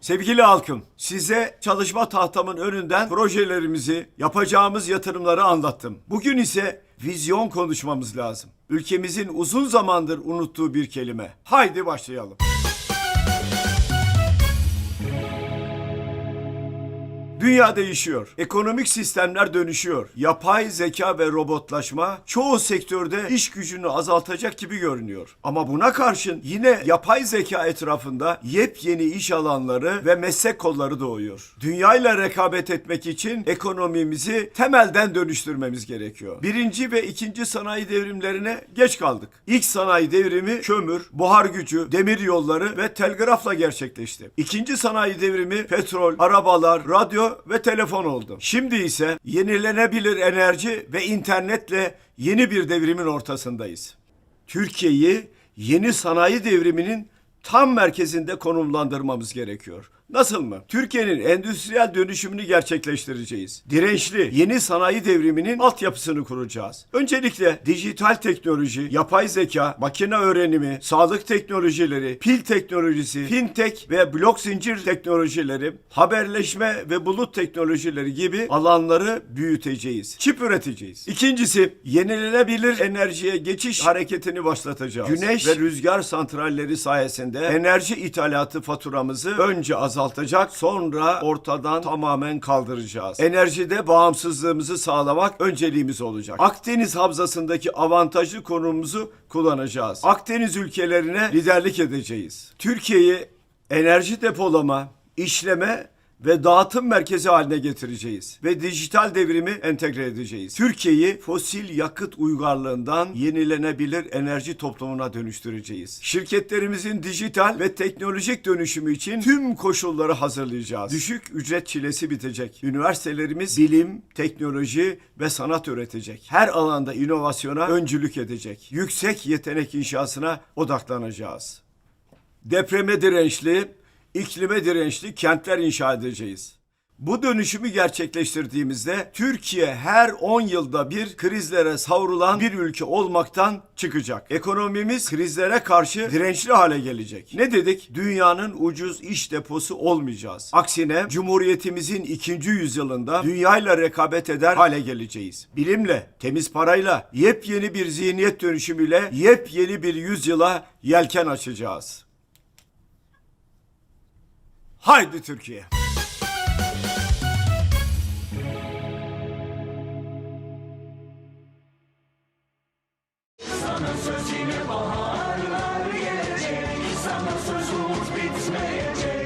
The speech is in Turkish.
Sevgili halkım, size çalışma tahtamın önünden projelerimizi, yapacağımız yatırımları anlattım. Bugün ise vizyon konuşmamız lazım. Ülkemizin uzun zamandır unuttuğu bir kelime. Haydi başlayalım. Dünya değişiyor. Ekonomik sistemler dönüşüyor. Yapay zeka ve robotlaşma çoğu sektörde iş gücünü azaltacak gibi görünüyor. Ama buna karşın yine yapay zeka etrafında yepyeni iş alanları ve meslek kolları doğuyor. Dünyayla rekabet etmek için ekonomimizi temelden dönüştürmemiz gerekiyor. Birinci ve ikinci sanayi devrimlerine geç kaldık. İlk sanayi devrimi kömür, buhar gücü, demir yolları ve telgrafla gerçekleşti. İkinci sanayi devrimi petrol, arabalar, radyo ve telefon oldu. Şimdi ise yenilenebilir enerji ve internetle yeni bir devrimin ortasındayız. Türkiye'yi yeni sanayi devriminin tam merkezinde konumlandırmamız gerekiyor. Nasıl mı? Türkiye'nin endüstriyel dönüşümünü gerçekleştireceğiz. Dirençli yeni sanayi devriminin altyapısını kuracağız. Öncelikle dijital teknoloji, yapay zeka, makine öğrenimi, sağlık teknolojileri, pil teknolojisi, fintech ve blok zincir teknolojileri, haberleşme ve bulut teknolojileri gibi alanları büyüteceğiz. Çip üreteceğiz. İkincisi yenilenebilir enerjiye geçiş hareketini başlatacağız. Güneş ve rüzgar santralleri sayesinde enerji ithalatı faturamızı önce azaltacak sonra ortadan tamamen kaldıracağız. Enerjide bağımsızlığımızı sağlamak önceliğimiz olacak. Akdeniz havzasındaki avantajlı konumumuzu kullanacağız. Akdeniz ülkelerine liderlik edeceğiz. Türkiye'yi enerji depolama, işleme ve dağıtım merkezi haline getireceğiz ve dijital devrimi entegre edeceğiz. Türkiye'yi fosil yakıt uygarlığından yenilenebilir enerji toplumuna dönüştüreceğiz. Şirketlerimizin dijital ve teknolojik dönüşümü için tüm koşulları hazırlayacağız. Düşük ücret çilesi bitecek. Üniversitelerimiz bilim, teknoloji ve sanat öğretecek. Her alanda inovasyona öncülük edecek. Yüksek yetenek inşasına odaklanacağız depreme dirençli, iklime dirençli kentler inşa edeceğiz. Bu dönüşümü gerçekleştirdiğimizde Türkiye her 10 yılda bir krizlere savrulan bir ülke olmaktan çıkacak. Ekonomimiz krizlere karşı dirençli hale gelecek. Ne dedik? Dünyanın ucuz iş deposu olmayacağız. Aksine Cumhuriyetimizin ikinci yüzyılında dünyayla rekabet eder hale geleceğiz. Bilimle, temiz parayla, yepyeni bir zihniyet dönüşümüyle yepyeni bir yüzyıla yelken açacağız. Haydi Türkiye. Sana söz baharlar gelecek Sana söz umut bitmeyecek